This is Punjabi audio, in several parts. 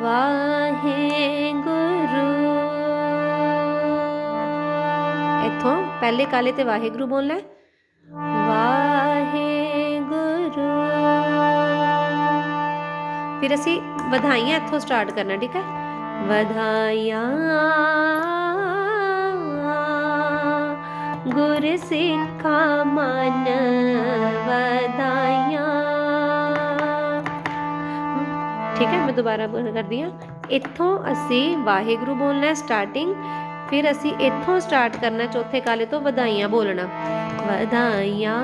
ਵਾਹਿਗੁਰੂ। ਇੱਥੋਂ ਪਹਿਲੇ ਕਾਲੇ ਤੇ ਵਾਹਿਗੁਰੂ ਬੋਲਣਾ ਹੈ। ਵਾਹਿਗੁਰੂ। ਫਿਰ ਅਸੀਂ ਵਧਾਈਆਂ ਇੱਥੋਂ ਸਟਾਰਟ ਕਰਨਾ, ਠੀਕ ਹੈ? ਵਧਾਈਆਂ। ਗੁਰ ਸਿੱਖਾ ਮਨ ਵਧਾਈਆਂ। ਠੀਕ ਹੈ, ਮੈਂ ਦੁਬਾਰਾ ਬੋਲ ਕਰਦੀ ਹਾਂ। ਇੱਥੋਂ ਅਸੀਂ ਵਾਹਿਗੁਰੂ ਬੋਲਣਾ ਸਟਾਰਟਿੰਗ ਫਿਰ ਅਸੀਂ ਇੱਥੋਂ ਸਟਾਰਟ ਕਰਨਾ ਚੌਥੇ ਕਾਲੇ ਤੋਂ ਵਧਾਈਆਂ ਬੋਲਣਾ। ਵਧਾਈਆਂ,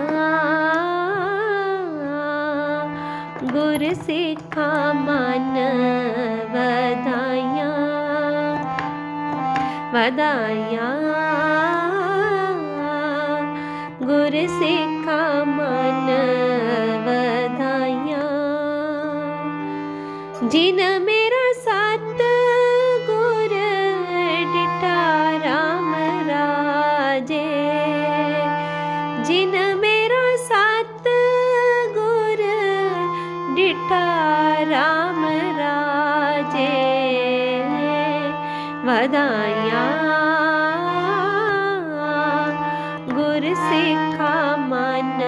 ਗੁਰ ਸਿੱਖਾ ਮਨ, ਵਧਾਈਆਂ। ਵਧਾਈਆਂ, ਗੁਰ ਸਿੱਖਾ ਮਨ जिन मेरा साथ गुर डिटा राम राजे। जिन मेरा साथ गुर डिटा राम राजे। वदाया गुर सिखा मन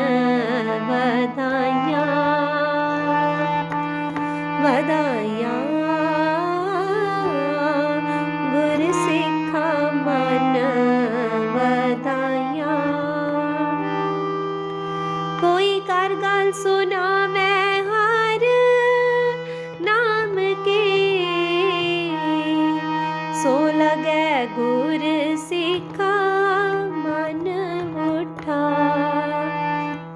ਕਰ ਗੱਲ ਹਰ ਨਾਮ ਕੀ। ਸੋ ਲਗੈ ਗੁਰ ਸਿੱਖਾ ਮਨ ਉਠਾ।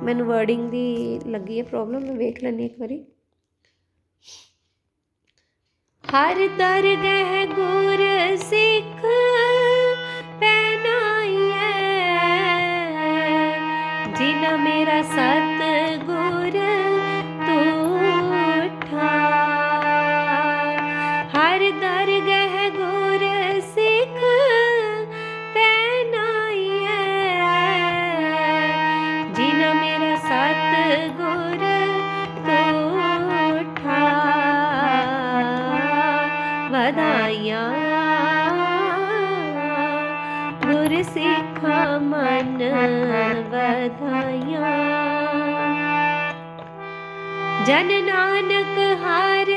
ਮੈਨੂੰ ਵਰਡਿੰਗ ਦੀ ਲੱਗੀ ਹੈ ਪ੍ਰੋਬਲਮ ਮੈਂ ਵੇਖ ਲੈਣੀ ਇੱਕ ਵਾਰੀ। ਹਰ ਦਰਗਹਿ ਗੁਰ ਸਿੱਖ ਜਿਨ ਮੇਰਾ ਸਤ ਗੁਰ ਤੂਠਾ ਹਰ ਦਰਗਹਿ ਗੁਰ ਸਿੱਖ ਪਹਿਨਾਈਐ ਜਿਨ ਮੇਰਾ ਸਤ ਗੁਰ ਤੂਠਾ ਵਧਾਈਆਂ ਸਿੱਖ ਮਨ ਵਧਾਈਆਂ ਜਨ ਨਾਨਕ ਹਰ